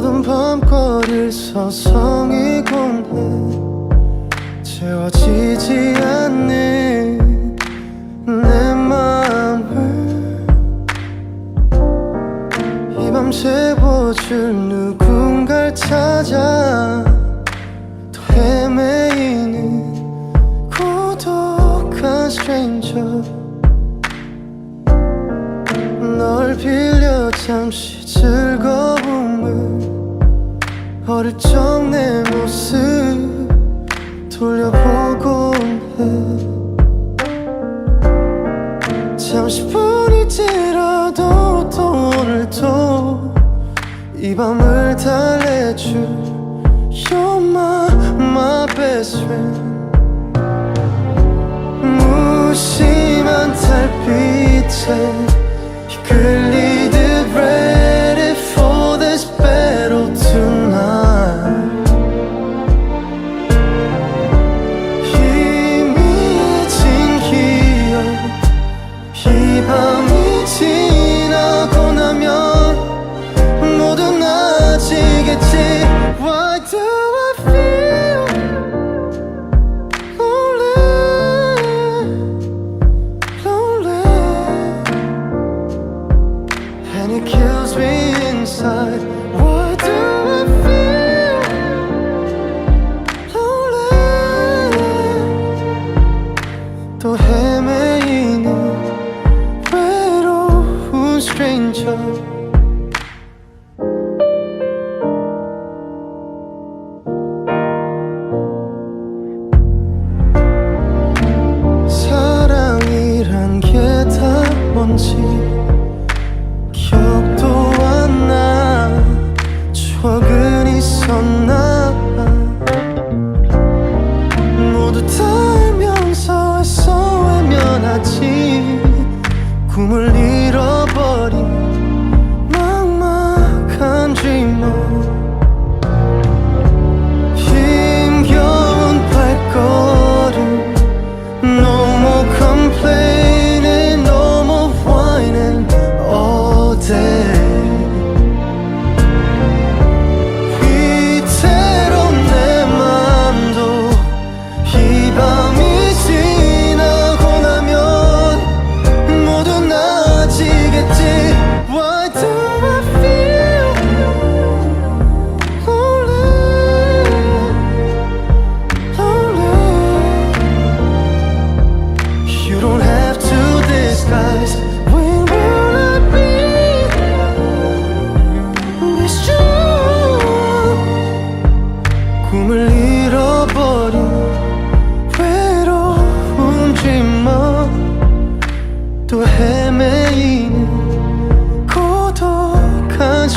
어두운 밤거리를 서성이곤 해 채워지지 않는 내 마음을 이밤 채워줄 누군가를 찾아 또 헤매이는 고독한 stranger 널 빌려 잠시 즐거움을 어릴 적 내 모습 돌려보곤 해. 잠시 뿐이지라도 또 오늘도 이 밤을 달래줄 You're my, my best friend. 무심한 달빛에 헤매이는 외로운 stranger. 외면하지 꿈을 잃어버린 막막한 힘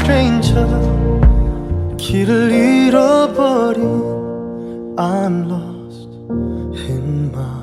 stranger 길을 잃어버린 I'm lost in my